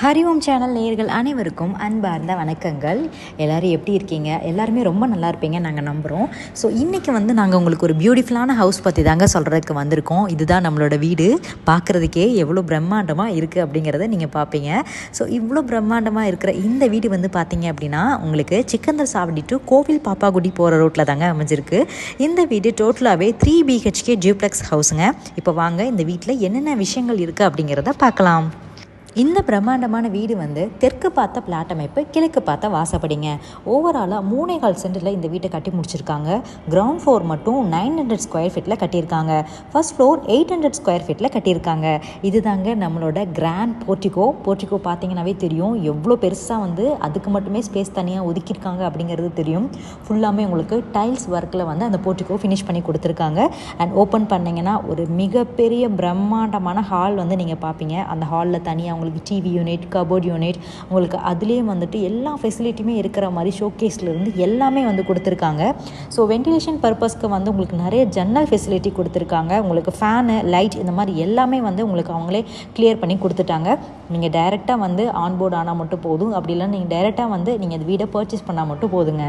Hariom channel நேயர்கள் அனைவருக்கும் அன்பார்ந்த வணக்கங்கள். எல்லோரும் எப்படி இருக்கீங்க? எல்லாருமே ரொம்ப நல்லா இருப்பீங்க நாங்கள் நம்புகிறோம் ஸோ இன்றைக்கி வந்து நாங்கள் உங்களுக்கு ஒரு பியூட்டிஃபுல்லான ஹவுஸ் பற்றி தாங்க சொல்கிறதுக்கு வந்திருக்கோம். இதுதான் நம்மளோட வீடு. பார்க்குறதுக்கே எவ்வளோ பிரம்மாண்டமாக இருக்குது அப்படிங்கிறத நீங்கள் பார்ப்பீங்க. ஸோ இவ்வளோ பிரம்மாண்டமாக இருக்கிற இந்த வீடு வந்து பார்த்தீங்க அப்படின்னா உங்களுக்கு சிக்கந்தர் சாவடி டு கோவில் பாப்பாகுடி போகிற ரோட்டில் தாங்க அமைஞ்சிருக்கு. இந்த வீடு டோட்டலாகவே த்ரீ பிஹெச்கே ஜூப்ளெக்ஸ் ஹவுஸுங்க இப்போ வாங்க இந்த வீட்டில் என்னென்ன விஷயங்கள் இருக்குது அப்படிங்கிறத பார்க்கலாம். இந்த பிரம்மாண்டமான வீடு வந்து தெற்கு பார்த்த பிளாட் அமைப்பு கிழக்கு பார்த்த வாசப்படிங்க. ஓவராலாக மூணே கால் இந்த வீட்டை கட்டி முடிச்சிருக்காங்க. கிரவுண்ட் ஃப்ளோர் மட்டும் நைன் ஹண்ட்ரட் ஸ்கொயர் ஃபீட்டில் கட்டியிருக்காங்க. First floor eight hundred square ஃபீட்டில் கட்டியிருக்காங்க. இதுதாங்க நம்மளோட கிராண்ட் போர்ட்டிகோ போர்ட்டிகோ பார்த்தீங்கன்னாவே தெரியும். எவ்வளோ பெருசாக வந்து அதுக்கு மட்டுமே ஸ்பேஸ் தனியாக ஒதுக்கியிருக்காங்க அப்படிங்கிறது தெரியும். ஃபுல்லாமே உங்களுக்கு டைல்ஸ் ஒர்க்கில் வந்து அந்த போர்ட்டிகோ ஃபினிஷ் பண்ணி கொடுத்துருக்காங்க. அண்ட் ஓப்பன் பண்ணிங்கன்னா ஒரு மிகப்பெரிய பிரம்மாண்டமான ஹால் வந்து நீங்கள் பார்ப்பீங்க. அந்த ஹாலில் தனியாக உங்களுக்கு டிவி யூனிட் கபோர்ட் யூனிட் உங்களுக்கு அதுலேயே வந்துட்டு எல்லா ஃபெசிலிட்டியுமே இருக்கிற மாதிரி ஷோகேஸ்லேருந்து எல்லாமே வந்து கொடுத்துருக்காங்க. ஸோ வென்டிலேஷன் பர்பஸ்க்கு வந்து உங்களுக்கு நிறைய ஜன்னல் ஃபெசிலிட்டி கொடுத்துருக்காங்க. உங்களுக்கு ஃபேனு லைட் இந்த மாதிரி எல்லாமே வந்து உங்களுக்கு அவங்களே கிளியர் பண்ணி கொடுத்துட்டாங்க. நீங்கள் டைரெக்டாக வந்து ஆன்போர்ட் ஆனால் மட்டும் போதும். அப்படி இல்லைன்னா நீங்கள் டைரெக்டாக வந்து நீங்கள் இந்த வீடை பர்ச்சேஸ் பண்ணால் மட்டும் போதுங்க.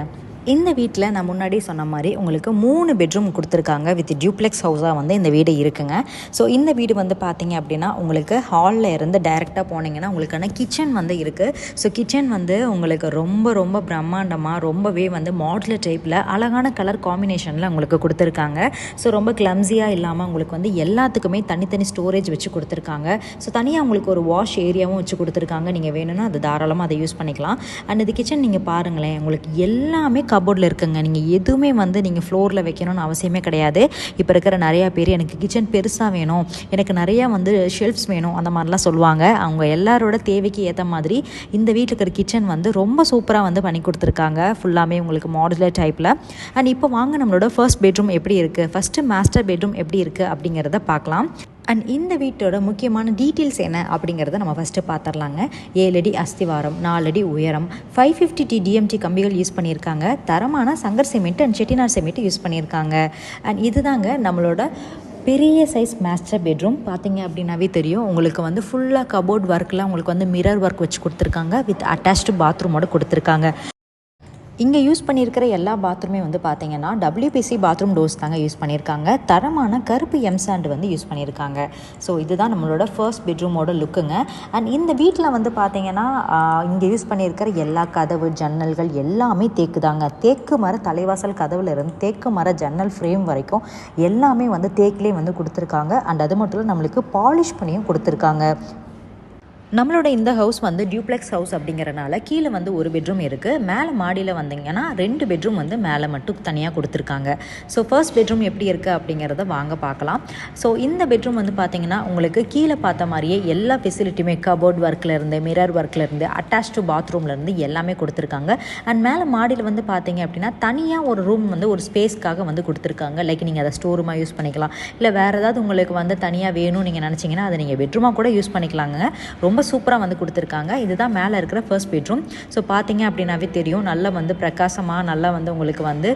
இந்த வீட்டில் நான் முன்னாடி சொன்ன மாதிரி உங்களுக்கு மூணு பெட்ரூம் கொடுத்துருக்காங்க வித் டியூப்ளெக்ஸ் ஹவுஸாக வந்து இந்த வீடு இருக்குங்க. ஸோ இந்த வீடு வந்து பார்த்தீங்க அப்படின்னா உங்களுக்கு ஹாலில் இருந்து டைரெக்டாக போனீங்கன்னா உங்களுக்கான கிச்சன் வந்து இருக்குது ஸோ கிச்சன் வந்து உங்களுக்கு ரொம்ப ரொம்ப பிரம்மாண்டமாக ரொம்பவே வந்து மாடுலர் டைப்பில் அழகான கலர் காம்பினேஷனில் உங்களுக்கு கொடுத்துருக்காங்க. ஸோ ரொம்ப கிளம்ஸியாக இல்லாமல் உங்களுக்கு வந்து எல்லாத்துக்குமே தனித்தனி ஸ்டோரேஜ் வச்சு கொடுத்துருக்காங்க. ஸோ தனியாக உங்களுக்கு ஒரு வாஷ் ஏரியாவும் வச்சு கொடுத்துருக்காங்க. நீங்கள் வேணும்னா அது தாராளமாக அதை யூஸ் பண்ணிக்கலாம். அண்ட் இது கிச்சன் நீங்கள் பாருங்களேன் உங்களுக்கு எல்லாமே கபோர்டில் இருக்குங்க. நீங்கள் எதுவுமே வந்து நீங்கள் ஃப்ளோரில் வைக்கணும்னு அவசியமே கிடையாது. இப்போ இருக்கிற நிறையா பேர் எனக்கு கிச்சன் பெருசாக வேணும். எனக்கு நிறையா வந்து ஷெல்ஃப்ஸ் வேணும். அந்த மாதிரிலாம் சொல்லுவாங்க. அவங்க எல்லாரோட தேவைக்கு ஏற்ற மாதிரி இந்த வீட்டில் இருக்கிற கிச்சன் வந்து ரொம்ப சூப்பராக வந்து பண்ணி கொடுத்துருக்காங்க. ஃபுல்லாமே உங்களுக்கு மாடுலர் டைப்பில் அண்ட் இப்போ வாங்க நம்மளோட ஃபர்ஸ்ட் பெட்ரூம் எப்படி இருக்குது ஃபஸ்ட்டு மாஸ்டர் பெட்ரூம் எப்படி இருக்குது அப்படிங்கிறத பார்க்கலாம். அண்ட் இந்த வீட்டோட முக்கியமான டீட்டெயில்ஸ் என்ன அப்படிங்கிறத நம்ம ஃபஸ்ட்டு பார்த்துடலாங்க ஏழடி அஸ்திவாரம் நாலடி உயரம் ஃபைவ் ஃபிஃப்டி டி டிஎம்டி கம்பிகள் யூஸ் பண்ணியிருக்காங்க. தரமான Sankar cement and செட்டிநார் cement use பண்ணியிருக்காங்க. அண்ட் இதுதாங்க நம்மளோட பெரிய சைஸ் மாஸ்டர் பெட்ரூம் பார்த்தீங்க அப்படின்னாவே தெரியும். உங்களுக்கு வந்து ஃபுல்லாக கபோர்ட் ஒர்க்கில் உங்களுக்கு வந்து மிரர் ஒர்க் வச்சு கொடுத்துருக்காங்க. வித் அட்டாச்டு பாத்ரூமோட கொடுத்துருக்காங்க. இங்கே யூஸ் பண்ணியிருக்கிற எல்லா பாத்ரூமே வந்து பார்த்தீங்கன்னா டபிள்யூபிசி பாத்ரூம் டோர்ஸ் தாங்க யூஸ் பண்ணியிருக்காங்க. தரமான கருப்பு எம்சாண்ட் வந்து யூஸ் பண்ணியிருக்காங்க. ஸோ இதுதான் நம்மளோட ஃபர்ஸ்ட் பெட்ரூமோட லுக்குங்க அண்ட் இந்த வீட்டில் வந்து பார்த்தீங்கன்னா இங்கே யூஸ் பண்ணியிருக்கிற எல்லா கதவு ஜன்னல்கள் எல்லாமே தேக்கு தாங்க தேக்கு மர தலைவாசல் கதவுல இருந்து தேக்கு மர ஜன்னல் ஃப்ரேம் வரைக்கும் எல்லாமே வந்து தேக்கிலே வந்து கொடுத்துருக்காங்க. அண்ட் அது மட்டும் இல்லை நம்மளுக்கு பாலிஷ் பண்ணியும் கொடுத்துருக்காங்க. நம்மளோட இந்த ஹவுஸ் வந்து டியூப்ளெக்ஸ் ஹவுஸ் அப்படிங்கிறனால கீழே வந்து ஒரு பெட்ரூம் இருக்குது மேலே மாடியில் வந்தீங்கன்னா ரெண்டு பெட்ரூம் வந்து மேலே மட்டும் தனியாக கொடுத்துருக்காங்க. ஸோ ஃபர்ஸ்ட் பெட்ரூம் எப்படி இருக்குது அப்படிங்கிறத வாங்க பார்க்கலாம். ஸோ இந்த பெட்ரூம் வந்து பார்த்தீங்கன்னா உங்களுக்கு கீழே பார்த்த மாதிரியே எல்லா ஃபெசிலிட்டியுமே கபோர்ட் ஒர்க்லேருந்து மிரர் ஒர்க்லேருந்து அட்டாச்டு அட்டாச் டு எல்லாமே கொடுத்துருக்காங்க. அண்ட் மேலே மாடியில் வந்து பார்த்தீங்க அப்படின்னா தனியாக ஒரு ரூம் வந்து ஒரு ஸ்பேஸ்க்காக வந்து கொடுத்துருக்காங்க. லைக் நீங்கள் அதை ஸ்டோர் ரூமாக யூஸ் பண்ணிக்கலாம். இல்லை வேறு ஏதாவது உங்களுக்கு வந்து தனியாக வேணும் நீங்கள் நினச்சிங்கன்னா அதை நீங்கள் பெட்ரூமாக கூட யூஸ் பண்ணிக்கலாங்க. ரொம்ப ரொம்ப சூப்பராக வந்து கொடுத்துருக்காங்க. இதுதான் மேலே இருக்கிற ஃபர்ஸ்ட் பெட்ரூம் ஸோ பார்த்தீங்க அப்படின்னாவே தெரியும். நல்லா வந்து பிரகாசமாக நல்லா வந்து உங்களுக்கு வந்து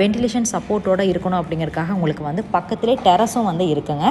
வென்டிலேஷன் சப்போர்ட்டோடு இருக்கணும் அப்படிங்கிறதுக்காக உங்களுக்கு வந்து பக்கத்துலேயே டெரஸும் வந்து இருக்குங்க.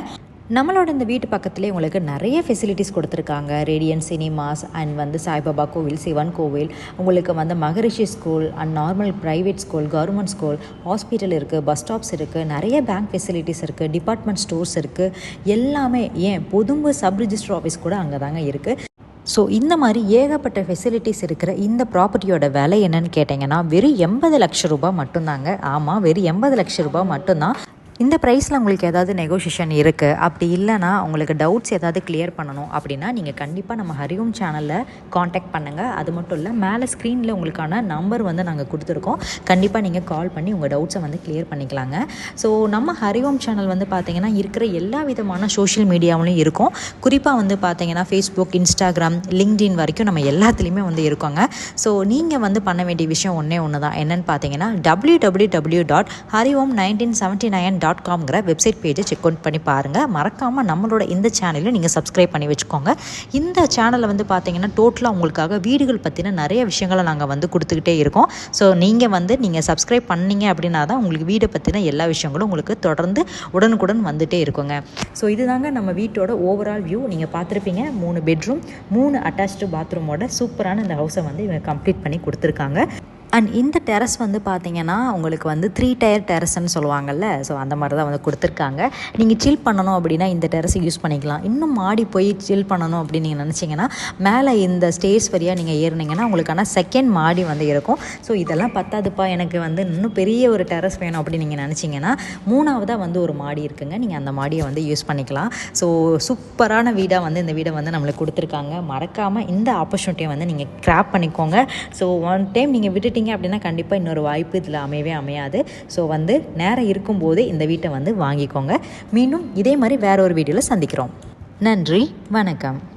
நம்மளோட இந்த வீட்டு பக்கத்துலேயே உங்களுக்கு நிறைய ஃபெசிலிட்டிஸ் கொடுத்துருக்காங்க. ரேடியன் சினிமாஸ் அண்ட் வந்து சாய்பாபா கோவில் சிவன் கோவில். உங்களுக்கு வந்து Maharishi school and normal private school government school hospital இருக்குது பஸ் ஸ்டாப்ஸ் இருக்குது நிறைய பேங்க் ஃபெசிலிட்டிஸ் இருக்குது டிபார்ட்மெண்ட் ஸ்டோர்ஸ் இருக்குது எல்லாமே ஏன் பொதும்பு சப் ரிஜிஸ்டர் ஆஃபீஸ் கூட அங்கே தாங்க இருக்குது ஸோ இந்த மாதிரி ஏகப்பட்ட ஃபெசிலிட்டிஸ் இருக்கிற இந்த ப்ராப்பர்ட்டியோட விலை என்னன்னு கேட்டிங்கன்னா வெறும் எண்பது லட்ச ரூபாய் மட்டும்தாங்க. ஆமாம் வெறும் எண்பது லட்ச ரூபாய் மட்டும்தான். இந்த ப்ரைஸில் உங்களுக்கு ஏதாவது நெகோஷியேஷன் இருக்குது அப்படி இல்லைனா உங்களுக்கு டவுட்ஸ் ஏதாவது கிளியர் பண்ணணும் அப்படின்னா நீங்கள் கண்டிப்பாக நம்ம ஹரிஓம் சேனலில் காண்டாக்ட் பண்ணுங்கள் அது மட்டும் இல்லை மேலே ஸ்க்ரீனில் உங்களுக்கான நம்பர் வந்து நாங்கள் கொடுத்துருக்கோம். கண்டிப்பாக நீங்கள் கால் பண்ணி உங்கள் டவுட்ஸை வந்து கிளியர் பண்ணிக்கலாங்க. ஸோ நம்ம ஹரிஓம் சேனல் வந்து பார்த்திங்கன்னா இருக்கிற எல்லா விதமான சோஷியல் மீடியாவிலையும் இருக்கும். குறிப்பாக வந்து பார்த்திங்கன்னா ஃபேஸ்புக் இன்ஸ்டாகிராம் லிங்க்டின் வரைக்கும் நம்ம எல்லாத்துலேயுமே வந்து இருக்கோங்க. ஸோ நீங்கள் வந்து பண்ண வேண்டிய விஷயம் ஒன்றே ஒன்று தான் என்னென்னு பார்த்தீங்கன்னா W W W dot Hariom nineteen seventy nine dot காம்ங்கிற வெப்சைட் பேஜை செக் அவுட் பண்ணி பாருங்கள் மறக்காமல் நம்மளோட இந்த சேனலையும் நீங்கள் சப்ஸ்கிரைப் பண்ணி வச்சுக்கோங்க. இந்த சேனலில் வந்து பார்த்தீங்கன்னா டோட்டலாக உங்களுக்காக வீடுகள் பற்றின நிறைய விஷயங்களை நாங்கள் வந்து கொடுத்துக்கிட்டே இருக்கோம். ஸோ நீங்கள் வந்து நீங்கள் சப்ஸ்கிரைப் பண்ணீங்க அப்படின்னா தான் உங்களுக்கு வீடை பற்றின எல்லா விஷயங்களும் உங்களுக்கு தொடர்ந்து உடனுக்குடன் வந்துட்டே இருக்குங்க. ஸோ இதுதாங்க நம்ம வீட்டோட ஓவரால் வியூ நீங்கள் பார்த்துருப்பீங்க மூணு பெட்ரூம் மூணு அட்டாச்டு பாத்ரூமோட சூப்பரான இந்த ஹவுஸை வந்து இவங்க கம்ப்ளீட் பண்ணி கொடுத்துருக்காங்க. அண்ட் இந்த டெரஸ் வந்து பார்த்தீங்கன்னா உங்களுக்கு வந்து த்ரீ டயர் டெரஸ்ன்னு சொல்லுவாங்கல்ல ஸோ அந்த மாதிரி தான் வந்து கொடுத்துருக்காங்க. நீங்கள் சில் பண்ணணும் அப்படின்னா இந்த டெரஸை யூஸ் பண்ணிக்கலாம். இன்னும் மாடி போய் சில் பண்ணணும் அப்படின்னு நீங்கள் நினச்சிங்கன்னா மேலே இந்த ஸ்டேஸ் வரியாக நீங்கள் ஏறினீங்கன்னா உங்களுக்கான செகண்ட் மாடி வந்து இருக்கும். ஸோ இதெல்லாம் பத்தாதுப்பா எனக்கு வந்து இன்னும் பெரிய ஒரு டெரஸ் வேணும் அப்படின்னு நீங்கள் நினச்சிங்கன்னா மூணாவதாக வந்து ஒரு மாடி இருக்குங்க. நீங்கள் அந்த மாடியை வந்து யூஸ் பண்ணிக்கலாம். ஸோ சூப்பரான வீடாக வந்து இந்த வீடை வந்து நம்மளுக்கு கொடுத்துருக்காங்க. மறக்காமல் இந்த ஆப்பர்ச்சுனிட்டியை வந்து நீங்கள் கிராப் பண்ணிக்கோங்க. ஸோ ஒன் டைம் நீங்கள் விட்டுட்டீங்க அப்படின்னா கண்டிப்பாக இன்னொரு வாய்ப்பு இதில் அமையவே அமையாது. ஸோ வந்து நேரம் இருக்கும்போதே இந்த வீட்டை வந்து வாங்கிக்கோங்க. மீண்டும் இதே மாதிரி வேற ஒரு வீடியோவில் சந்திக்கிறோம். நன்றி. வணக்கம்.